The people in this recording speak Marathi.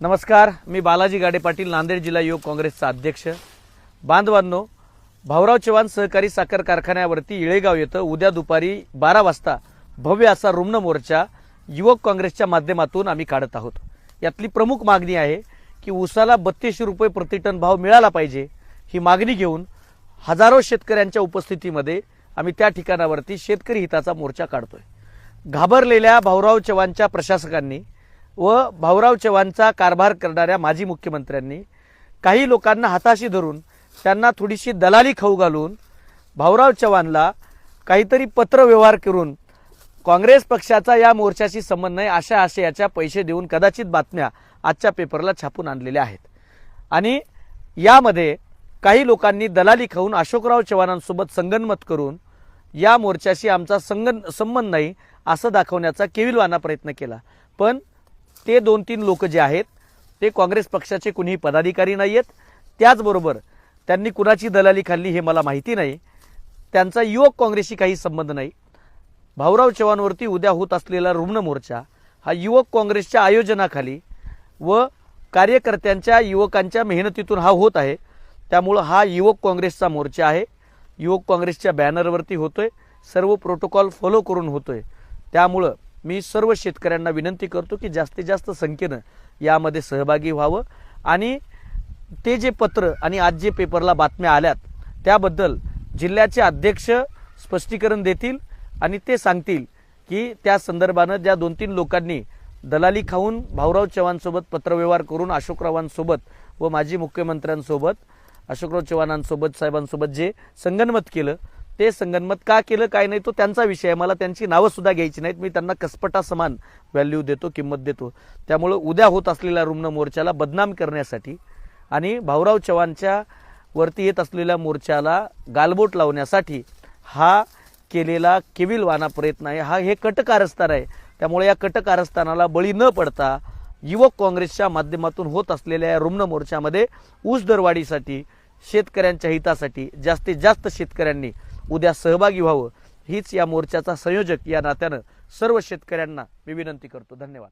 नमस्कार मी बालाजी गाडे पाटील नांदेड जिल्हा युवक काँग्रेसचा अध्यक्ष. बांधवांनो भाऊराव चव्हाण सहकारी साखर कारखान्यावरती इळेगाव येतं उद्या दुपारी बारा वाजता भव्य असा रुग्ण मोर्चा युवक काँग्रेसच्या माध्यमातून आम्ही काढत आहोत. यातली प्रमुख मागणी आहे की उसाला बत्तीसशे रुपये प्रतिटन भाव मिळाला पाहिजे ही मागणी घेऊन हजारो शेतकऱ्यांच्या उपस्थितीमध्ये आम्ही त्या ठिकाणावरती शेतकरी हिताचा मोर्चा काढतोय. घाबरलेल्या भाऊराव चव्हाणच्या प्रशासकांनी व भाऊराव चव्हाणचा कारभार करणाऱ्या माजी मुख्यमंत्र्यांनी काही लोकांना हाताशी धरून त्यांना थोडीशी दलाली खाऊ घालून भाऊराव चव्हाणला काहीतरी पत्रव्यवहार करून काँग्रेस पक्षाचा या मोर्चाशी संबंध नाही अशा आशयाच्या पैसे देऊन कदाचित बातम्या आजच्या पेपरला छापून आणलेल्या आहेत. आणि यामध्ये काही लोकांनी दलाली खाऊन अशोकराव चव्हाणांसोबत संगनमत करून या मोर्चाशी आमचा संगन संबंध नाही असं दाखवण्याचा केविलवाना प्रयत्न केला. पण ते दोन तीन लोक जे आहेत ते काँग्रेस पक्षाचे कुणीही पदाधिकारी नाही आहेत त्याचबरोबर त्यांनी कुणाची दलाली खाल्ली हे मला माहिती नाही. त्यांचा युवक काँग्रेसशी काही संबंध नाही. भाऊराव चव्हाणवरती उद्या होत असलेला रुग्ण मोर्चा हा युवक काँग्रेसच्या आयोजनाखाली व कार्यकर्त्यांच्या युवकांच्या मेहनतीतून हा होत आहे. त्यामुळं हा युवक काँग्रेसचा मोर्चा आहे. युवक काँग्रेसच्या बॅनरवरती होतोय. सर्व प्रोटोकॉल फॉलो करून होतोय. त्यामुळं मी सर्व शेतकऱ्यांना विनंती करतो की जास्तीत जास्त संख्येनं यामध्ये सहभागी व्हावं. आणि ते जे पत्र आणि आज जे पेपरला बातम्या आल्यात त्याबद्दल जिल्ह्याचे अध्यक्ष स्पष्टीकरण देतील आणि ते सांगतील की त्या संदर्भानं ज्या दोन तीन लोकांनी दलाली खाऊन भाऊराव चव्हाणसोबत पत्रव्यवहार करून अशोकरावांसोबत व माजी मुख्यमंत्र्यांसोबत अशोकराव चव्हाणांसोबत साहेबांसोबत जे संगनमत केलं ते संगनमत का केलं काय नाही तो त्यांचा विषय आहे. मला त्यांची नावं सुद्धा घ्यायची नाहीत. मी त्यांना कसपटा समान व्हॅल्यू देतो किंमत देतो. त्यामुळं उद्या होत असलेल्या रुग्ण मोर्चाला बदनाम करण्यासाठी आणि भाऊराव चव्हाणच्या वरती येत असलेल्या मोर्चाला गालबोट लावण्यासाठी हा केलेला केविलवाना प्रयत्न आहे. हा हे कटकारस्थान आहे. त्यामुळे या कटकारस्थानाला बळी न पडता युवक काँग्रेसच्या माध्यमातून होत असलेल्या या रुग्ण मोर्चामध्ये ऊस दरवाढीसाठी शेतकऱ्यांच्या हितासाठी जास्तीत जास्त शेतकऱ्यांनी उद्या सहभागी व्हावं. हीच या मोर्चाचा संयोजक या नात्यानं सर्व शेतकऱ्यांना मी विनंती करतो. धन्यवाद.